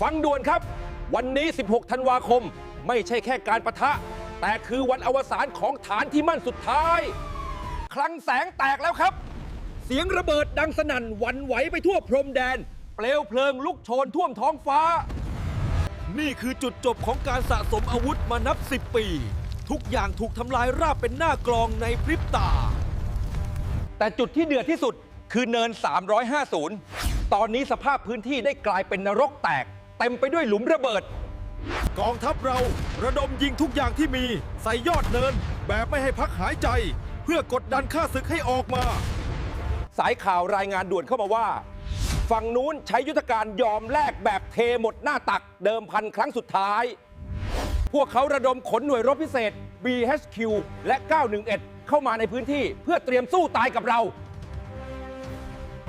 ฟังด่วนครับ วันนี้ 16 ธันวาคม ไม่ใช่แค่การประทะ แต่คือวันอวสานของฐานที่มั่นสุดท้าย คลังแสงแตกแล้วครับ เสียงระเบิดดังสนั่นหวันไหวไปทั่วพรมแดน เปลวเพลิงลุกโชนท่วมท้องฟ้า นี่คือจุดจบของการสะสมอาวุธมานับ 10 ปี ทุกอย่างถูกทำลายราบเป็นหน้ากลองในพริบตา แต่จุดที่เดือดที่สุดคือเนิน 350 ตอนนี้สภาพพื้นที่ได้กลายเป็นนรกแตก เต็มไปด้วยหลุมระเบิด กองทัพเราระดมยิงทุกอย่างที่มีใส่ยอดเนิน แบบไม่ให้พักหายใจ เพื่อกดดันข้าศึกให้ออกมา สายข่าวรายงานด่วนเข้ามาว่า ฝั่งนู้นใช้ยุทธการยอมแลกแบบเทหมดหน้าตักเดิมพันครั้งสุดท้าย พวกเขาระดมขนหน่วยรบพิเศษ BHQ และ 911 เข้ามาในพื้นที่เพื่อเตรียมสู้ตายกับเรา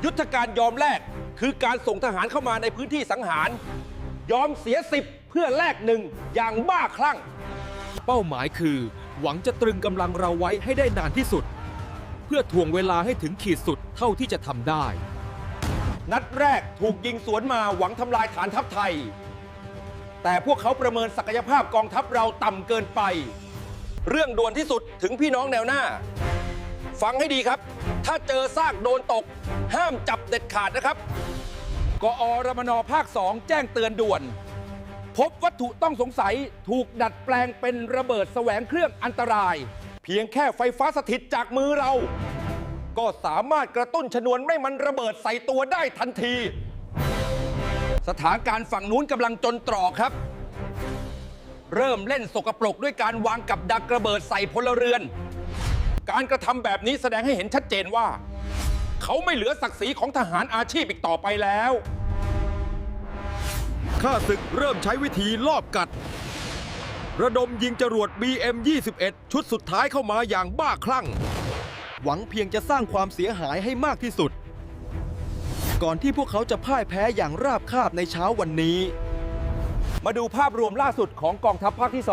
ยุทธการยอมแลกคือการส่งทหารเข้ามาในพื้นที่สังหาร ยอมเสียสิบเพื่อแลกหนึ่งอย่างบ้าคลั่ง เป้าหมายคือ หวังจะตรึงกำลังเราไว้ให้ได้นานที่สุด เพื่อทวงเวลาให้ถึงขีดสุดเท่าที่จะทำได้ นัดแรกถูกยิงสวนมาหวังทำลายฐานทัพไทย แต่พวกเขาประเมินศักยภาพกองทัพเราต่ำเกินไป เรื่องด่วนที่สุดถึงพี่น้องแนวหน้า ฟังให้ดีครับ ถ้าเจอซากโดนตก ห้ามจับเด็ดขาดนะครับ กอรมนภาค 2 แจ้งเตือนด่วน พบวัตถุต้องสงสัยถูกดัดแปลงเป็นระเบิดแสวงเครื่องอันตราย เพียงแค่ไฟฟ้าสถิตจากมือเรา ก็สามารถกระตุ้นชนวนไม่มันระเบิดใส่ตัวได้ทันที สถานการณ์ฝั่งนู้นกำลังจนตรอกครับ เริ่มเล่นสกปรกด้วยการวางกับดักระเบิดใส่พลเรือน การกระทำแบบนี้แสดงให้เห็นชัดเจนว่า เขาไม่เหลือศักดิ์ศรีของทหารอาชีพอีกต่อไปแล้ว ข้าศึกเริ่มใช้วิธีลอบกัด ระดมยิงจรวด BM21 ชุดสุดท้ายเข้ามาอย่างบ้าคลั่ง หวังเพียงจะสร้างความเสียหายให้มากที่สุด ก่อนที่พวกเขาจะพ่ายแพ้อย่างราบคาบในเช้าวันนี้ มาดูภาพรวมล่าสุดของกองทัพภาคที่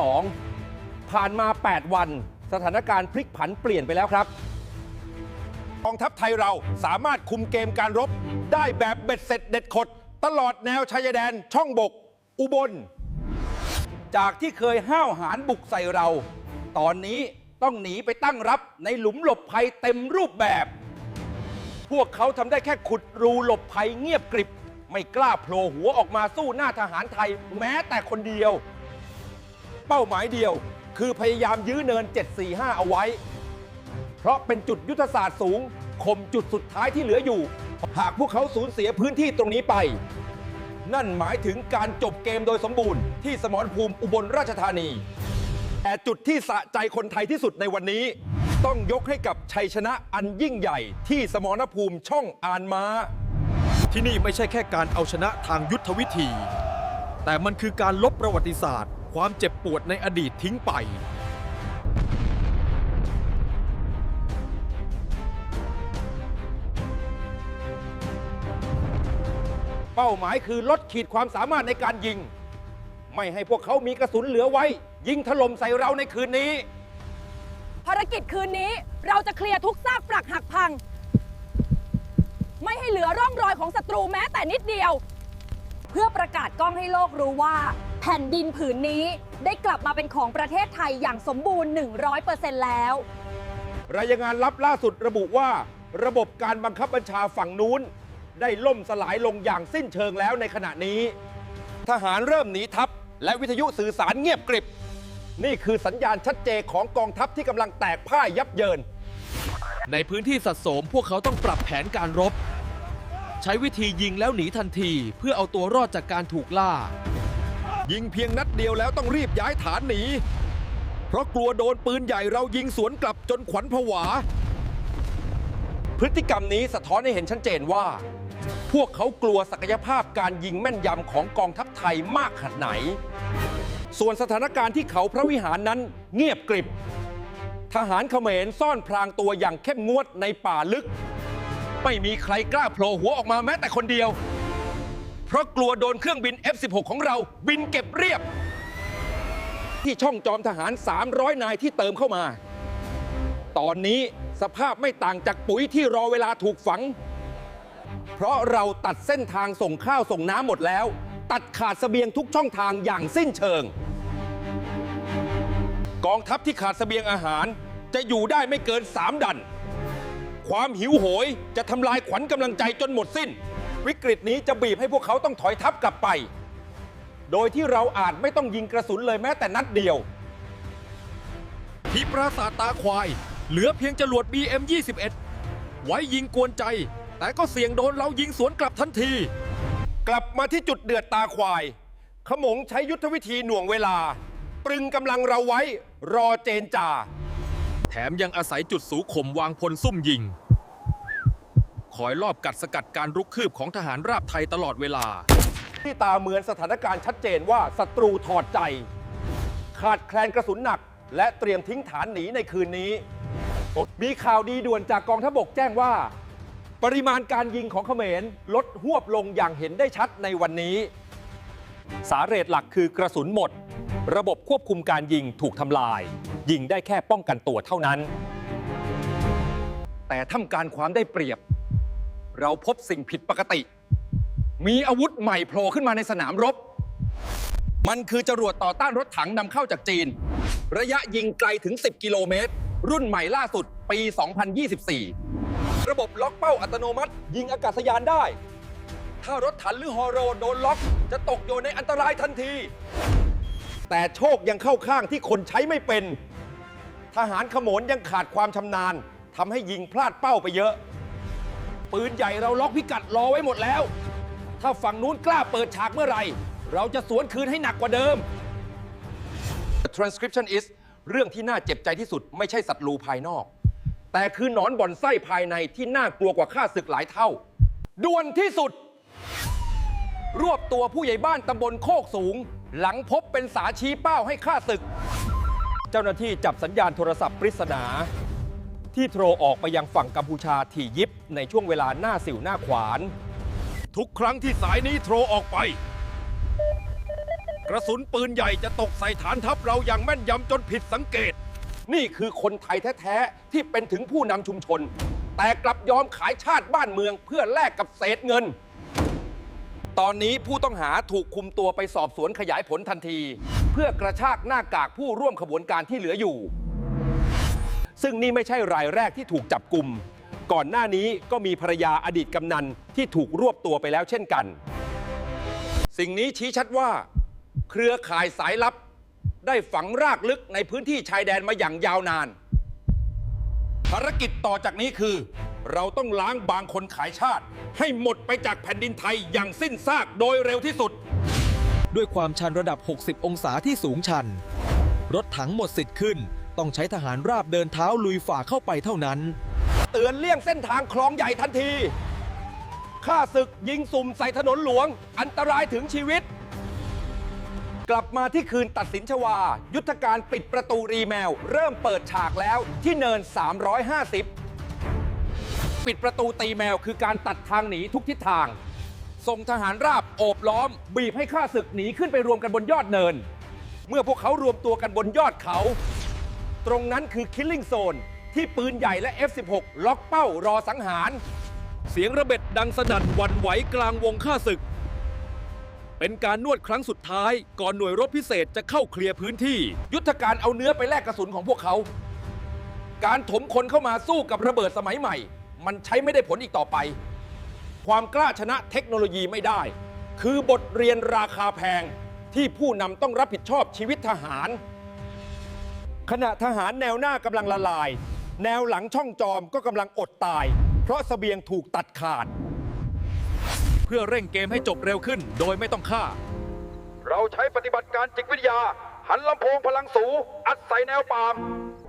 2 ผ่านมา 8 วัน สถานการณ์พลิกผันเปลี่ยนไปแล้วครับ กองทัพไทยเราสามารถคุมเกมการรบ ได้แบบเบ็ดเสร็จเด็ดขด ตลอดแนวชายแดนช่องบก อุบล จากที่เคยห้าวหาญบุกใส่เรา ตอนนี้ต้องหนีไปตั้งรับในหลุมหลบภัยเต็มรูปแบบ พวกเขาทำได้แค่ขุดรูหลบภัยเงียบกริบ ไม่กล้าโผล่หัวออกมาสู้หน้าทหารไทยแม้แต่คนเดียว เป้าหมายเดียวคือพยายามยื้อเนิน 745 เอาไว้ ราะเป็นจุดยุทธศาสตร์สูงข่มจุดสุดท้ายที่เหลืออยู่ หากพวกเขาสูญเสียพื้นที่ตรงนี้ไป นั่นหมายถึงการจบเกมโดยสมบูรณ์ที่สมรภูมิอุบลราชธานี แต่จุดที่สะใจคนไทยที่สุดในวันนี้ ต้องยกให้กับชัยชนะอันยิ่งใหญ่ที่สมรภูมิช่องอานม้า ที่นี่ไม่ใช่แค่การเอาชนะทางยุทธวิธี แต่มันคือการลบประวัติศาสตร์ ความเจ็บปวดในอดีตทิ้งไป เป้าหมายคือลดขีดความสามารถในการยิง ไม่ให้พวกเขามีกระสุนเหลือไว้ ยิงถล่มใส่เราในคืนนี้ ภารกิจคืนนี้เราจะเคลียร์ทุกซากปรักหักพัง ไม่ให้เหลือร่องรอยของศัตรูแม้แต่นิดเดียว เพื่อประกาศกล้องให้โลกรู้ว่า แผ่นดินผืนนี้ได้กลับมาเป็นของประเทศไทยอย่างสมบูรณ์ 100%แล้ว รายงานลับล่าสุดระบุว่า ระบบการบังคับบัญชาฝั่งนู้น ได้ล่มสลายลงอย่างสิ้นเชิงแล้วในขณะนี้ ทหารเริ่มหนีทัพ และวิทยุสื่อสารเงียบกริบ นี่คือสัญญาณชัดเจนของกองทัพที่กำลังแตกพ่ายยับเยิน ในพื้นที่สัดโสมพวกเขาต้องปรับแผนการรบ ใช้วิธียิงแล้วหนีทันที เพื่อเอาตัวรอดจากการถูกล่า ยิงเพียงนัดเดียวแล้วต้องรีบย้ายฐานหนี เพราะกลัวโดนปืนใหญ่เรายิงสวนกลับจนขวัญผวา พฤติกรรมนี้สะท้อนให้เห็นชัดเจนว่า พวกเขากลัวศักยภาพการยิงแม่นยำของกองทัพไทยมากขนาดไหน ส่วนสถานการณ์ที่เขาพระวิหารนั้นเงียบกริบ ทหารเขมรซ่อนพรางตัวอย่างเข้มงวดในป่าลึก ไม่มีใครกล้าโผล่หัวออกมาแม้แต่คนเดียว เพราะกลัวโดนเครื่องบิน F-16 ของเราบินเก็บเรียบ ที่ช่องจอมทหาร 300 นายที่เติมเข้ามา ตอนนี้สภาพไม่ต่างจากปุ๋ยที่รอเวลาถูกฝัง เพราะเราตัดเส้นทางส่งข้าวส่งน้ำหมดแล้ว ตัดขาดเสบียงทุกช่องทางอย่างสิ้นเชิง กองทัพที่ขาดเสบียงอาหารจะอยู่ได้ไม่เกิน3ดัน ความหิวโหยจะทำลายขวัญกำลังใจจนหมดสิ้น วิกฤตนี้จะบีบให้พวกเขาต้องถอยทัพกลับไป โดยที่เราอาจไม่ต้องยิงกระสุนเลยแม้แต่นัดเดียว ที่ปราสาทตาควาย เหลือเพียงจรวด BM 21 ไว้ยิงกวนใจ แต่ก็เสี่ยงโดนเรายิงสวนกลับทันที กลับมาที่จุดเดือดตาควาย ขมงใช้ยุทธวิธีหน่วงเวลา ตรึงกำลังเราไว้รอเจนจา แถมยังอาศัยจุดสูข่มวางพลซุ่มยิง คอยลอบกัดสกัดการรุกคืบของทหารราบไทยตลอดเวลา ที่ตาเหมือนสถานการณ์ชัดเจนว่าศัตรูถอดใจ ขาดแคลนกระสุนหนัก และเตรียมทิ้งฐานหนีในคืนนี้ มีข่าวดีด่วนจากกองทพบกแจ้งว่า ปริมาณการยิงของเขมรลดหวบลงอย่างเห็นได้ชัดในวันนี้ สาเหตุหลักคือกระสุนหมด ระบบควบคุมการยิงถูกทำลาย ยิงได้แค่ป้องกันตัวเท่านั้น แต่ท่ามการความได้เปรียบ เราพบสิ่งผิดปกติ มีอาวุธใหม่โผล่ขึ้นมาในสนามรบ มันคือจรวดต่อต้านรถถังนำเข้าจากจีน ระยะยิงไกลถึง 10 กิโลเมตร รุ่นใหม่ล่าสุดปี 2024 ระบบล็อกเป้าอัตโนมัติ ยิงอากาศยานได้ ถ้ารถถังหรือฮอโรโดนล็อก จะตกอยู่ในอันตรายทันที แต่โชคยังเข้าข้างที่คนใช้ไม่เป็น ทหารขโมนยังขาดความชำนาญทำให้ยิงพลาดเป้าไปเยอะ ปืนใหญ่เราล็อกพิกัดรอไว้หมดแล้ว ถ้าฝั่งนู้นกล้าเปิดฉากเมื่อไหร่ เราจะสวนคืนให้หนักกว่าเดิม The transcription is เรื่องที่น่าเจ็บใจที่สุดไม่ใช่ศัตรูภายนอก แต่คือหนอนบ่อนไส้ภายในที่น่ากลัวกว่าข้าศึกหลายเท่า ด่วนที่สุด รวบตัวผู้ใหญ่บ้านตำบลโคกสูง หลังพบเป็นสาชี้เป้าให้ข้าศึก เจ้าหน้าที่จับสัญญาณโทรศัพท์ปริศนา ที่โทรออกไปยังฝั่งกัมพูชาถี่ยิบในช่วงเวลาหน้าสิวหน้าขวาน ทุกครั้งที่สายนี้โทรออกไป กระสุนปืนใหญ่จะตกใส่ฐานทัพเราอย่างแม่นยำจนผิดสังเกต นี่คือคนไทยแท้ๆ ที่เป็นถึงผู้นำชุมชน แต่กลับยอมขายชาติบ้านเมืองเพื่อแลกกับเศษเงิน ตอนนี้ผู้ต้องหาถูกคุมตัวไปสอบสวนขยายผลทันที เพื่อกระชากหน้ากากผู้ร่วมขบวนการที่เหลืออยู่ ซึ่งนี่ไม่ใช่รายแรกที่ถูกจับกลุ่มก่อนหน้านี้ก็มีภรรยาอดีตกำนันที่ถูกรวบตัวไปแล้วเช่นกัน สิ่งนี้ชี้ชัดว่า เครือข่ายสายลับ ได้ฝังรากลึกในพื้นที่ชายแดนมาอย่างยาวนาน ภารกิจต่อจากนี้คือ เราต้องล้างบางคนขายชาติ ให้หมดไปจากแผ่นดินไทยอย่างสิ้นซากโดยเร็วที่สุด ด้วยความชันระดับ 60 องศาที่สูงชัน รถถังหมดสิทธิ์ขึ้น ต้องใช้ทหารราบเดินเท้าลุยฝ่าเข้าไปเท่านั้น เตือนเลี่ยงเส้นทางคลองใหญ่ทันทีข้าศึกยิงสุ่มใส่ถนนหลวง อันตรายถึงชีวิต กลับมาที่คืนตัดสินชวา ยุทธการปิดประตูรีแมว เริ่มเปิดฉากแล้วที่เนิน 350 ปิดประตูตีแมวคือการตัดทางหนีทุกทิศทาง ส่งทหารราบโอบล้อม บีบให้ข้าศึกหนีขึ้นไปรวมกันบนยอดเนิน เมื่อพวกเขารวมตัวกันบนยอดเขา ตรงนั้นคือ Killing Zone ที่ปืนใหญ่และ F16 ล็อกเป้ารอสังหาร เสียงระเบิดดังสนั่นวันไหวกลางวงข้าศึก เป็นการนวดครั้งสุดท้าย ก่อนหน่วยรบพิเศษจะเข้าเคลียร์พื้นที่ ยุทธการเอาเนื้อไปแลกกระสุนของพวกเขา การถมคนเข้ามาสู้กับระเบิดสมัยใหม่ มันใช้ไม่ได้ผลอีกต่อไป ความกล้าชนะเทคโนโลยีไม่ได้ คือบทเรียนราคาแพงที่ผู้นำต้องรับผิดชอบชีวิตทหาร ขณะทหารแนวหน้ากำลังละลาย แนวหลังช่องจอมก็กำลังอดตาย เพราะเสบียงถูกตัดขาด เพื่อเร่งเกมให้จบเร็วขึ้น โดยไม่ต้องฆ่า เราใช้ปฏิบัติการจิตวิทยา หันลำโพงพลังสูอัดใส่แนวปาล์ม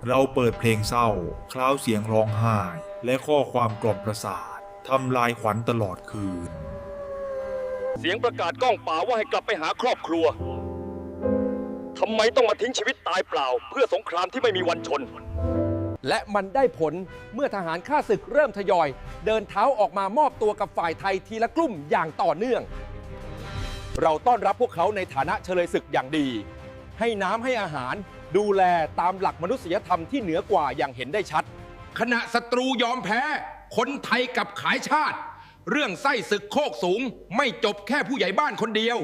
เราเปิดเพลงเศร้า คล้าวเสียงร้องไห้ และข้อความกล่อมประสาททำลายขวัญตลอดคืน เสียงประกาศก้องป่าว่าให้กลับไปหาครอบครัวทำไมต้องมาทิ้งชีวิตตายเปล่า เพื่อสงครามที่ไม่มีวันชน และมันได้ผลเมื่อทหารข้าศึกเริ่มทยอย เดินเท้าออกมามอบตัวกับฝ่ายไทยทีละกลุ่มอย่างต่อเนื่อง เราต้อนรับพวกเขาในฐานะเฉลยศึกอย่างดี ให้น้ำให้อาหารดูแลตามหลักมนุษยธรรมที่เหนือกว่าอย่างเห็นได้ชัด ขณะศัตรูยอมแพ้ คนไทยกับขายชาติ เรื่องไส้ศึกโคกสูง ไม่จบแค่ผู้ใหญ่บ้านคนเดียว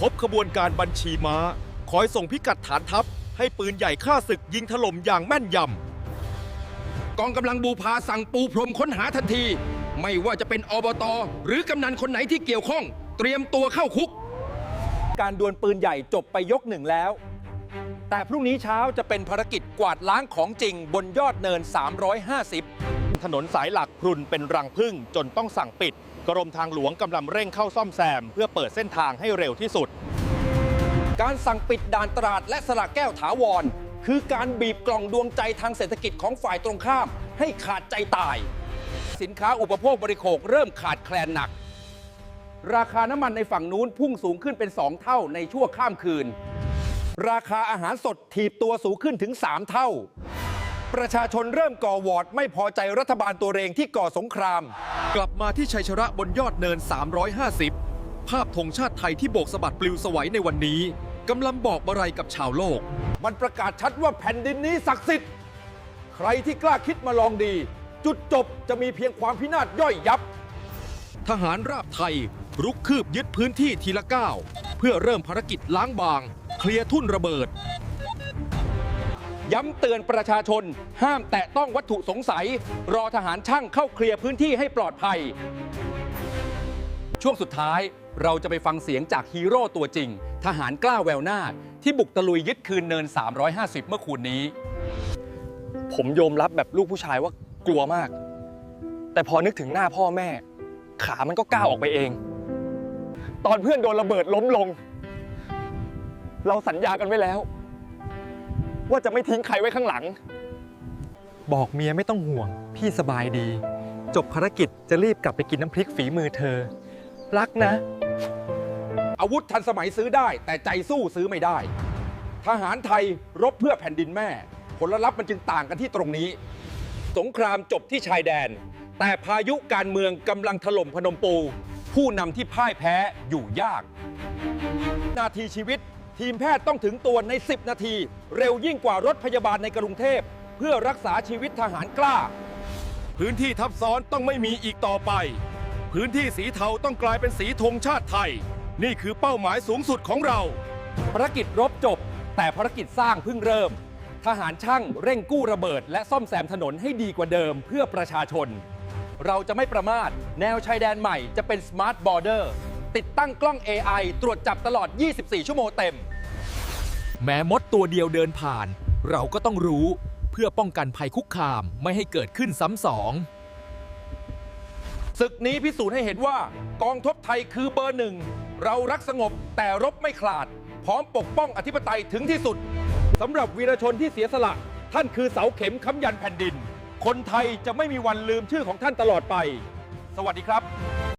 พบขบวนการบัญชีม้า คอยส่งพิกัดฐานทัพ ให้ปืนใหญ่ฆ่าศึกยิงถล่มอย่างแม่นยำกองกำลังบูพาสั่งปูพรมค้นหาทันที ไม่ว่าจะเป็นอบต หรือกำนันคนไหนที่เกี่ยวข้อง เตรียมตัวเข้าคุก การดวลปืนใหญ่จบไปยกหนึ่งแล้ว แต่พรุ่งนี้เช้าจะเป็นภารกิจกวาดล้างของจริงบนยอดเนิน 350 ถนนสายหลักพรุนเป็นรังพึ่งจนต้องสั่งปิด กรมทางหลวงกำลังเร่งเข้าซ่อมแซม เพื่อเปิดเส้นทางให้เร็วที่สุด การสั่งปิดด่านตราดและสระแก้วถาวร คือการบีบกล่องดวงใจทางเศรษฐกิจของฝ่ายตรงข้าม ให้ขาดใจตาย สินค้าอุปโภคบริโภคเริ่มขาดแคลนหนัก ราคาน้ำมันในฝั่งนู้นพุ่งสูงขึ้นเป็น 2 เท่าในชั่วข้ามคืน ราคาอาหารสดถีบตัวสูงขึ้นถึง 3 เท่า ประชาชนเริ่มก่อวอร์ดไม่พอใจรัฐบาลตัวเองที่ก่อสงคราม กลับมาที่ชัยชนะบนยอดเนิน 350 ภาพธงชาติไทยที่โบกสะบัดปลิวสวัยในวันนี้ กำลังบอกอะไรกับชาวโลก มันประกาศชัดว่าแผ่นดินนี้ศักดิ์สิทธิ์ ใครที่กล้าคิดมาลองดี จุดจบจะมีเพียงความพินาศย่อยยับ ทหารราบไทย รุกคืบยึดพื้นที่ทีละก้าวเพื่อเริ่มภารกิจล้างบาง เคลียร์ทุ่นระเบิด ย้ำเตือนประชาชน ห้ามแตะต้องวัตถุสงสัย รอทหารช่างเข้าเคลียร์พื้นที่ให้ปลอดภัย ช่วงสุดท้าย เราจะไปฟังเสียงจากฮีโร่ตัวจริง ทหารกล้าแววหน้า ที่บุกตะลุยยึดคืนเนิน 350 เมื่อคืนนี้ ผมยอมรับแบบลูกผู้ชายว่ากลัวมาก แต่พอนึกถึงหน้าพ่อแม่ ขามันก็ก้าวออกไปเอง ตอนเพื่อนโดนระเบิดล้มลง เราสัญญากันไว้แล้ว ว่าจะไม่ทิ้งใครไว้ข้างหลัง บอกเมียไม่ต้องห่วง พี่สบายดี จบภารกิจจะรีบกลับไปกินน้ำพริกฝีมือเธอ รักนะ อาวุธทันสมัยซื้อได้ แต่ใจสู้ซื้อไม่ได้ ทหารไทยรบเพื่อแผ่นดินแม่ ผลลัพธ์มันจึงต่างกันที่ตรงนี้ สงครามจบที่ชายแดน แต่พายุการเมืองกำลังถล่มพนมปู ผู้นำที่พ่ายแพ้อยู่ยาก นาทีชีวิต ทีมแพทย์ต้องถึงตัวใน 10 นาที เร็วยิ่งกว่ารถพยาบาลในกรุงเทพ เพื่อรักษาชีวิตทหารกล้า พื้นที่ทับซ้อนต้องไม่มีอีกต่อไป พื้นที่สีเทาต้องกลายเป็นสีธงชาติไทย นี่คือเป้าหมายสูงสุดของเรา ภารกิจรบจบ แต่ภารกิจสร้างเพิ่งเริ่ม ทหารช่างเร่งกู้ระเบิด และซ่อมแซมถนนให้ดีกว่าเดิมเพื่อประชาชน เราจะไม่ประมาท แนวชายแดนใหม่จะเป็น Smart Border ติดตั้งกล้อง AI ตรวจจับตลอด 24 ชั่วโมงเต็ม แม้มดตัวเดียวเดินผ่าน เราก็ต้องรู้เพื่อป้องกันภัยคุกคามไม่ให้เกิดขึ้นซ้ำสองศึกนี้พิสูจน์ให้เห็นว่ากองทัพไทยคือเบอร์หนึ่ง เรารักสงบแต่รบไม่ขลาด พร้อมปกป้องอธิปไตยถึงที่สุดสำหรับวีรชนที่เสียสละ ท่านคือเสาเข็มค้ำยันแผ่นดิน คนไทยจะไม่มีวันลืมชื่อของท่านตลอดไป สวัสดีครับ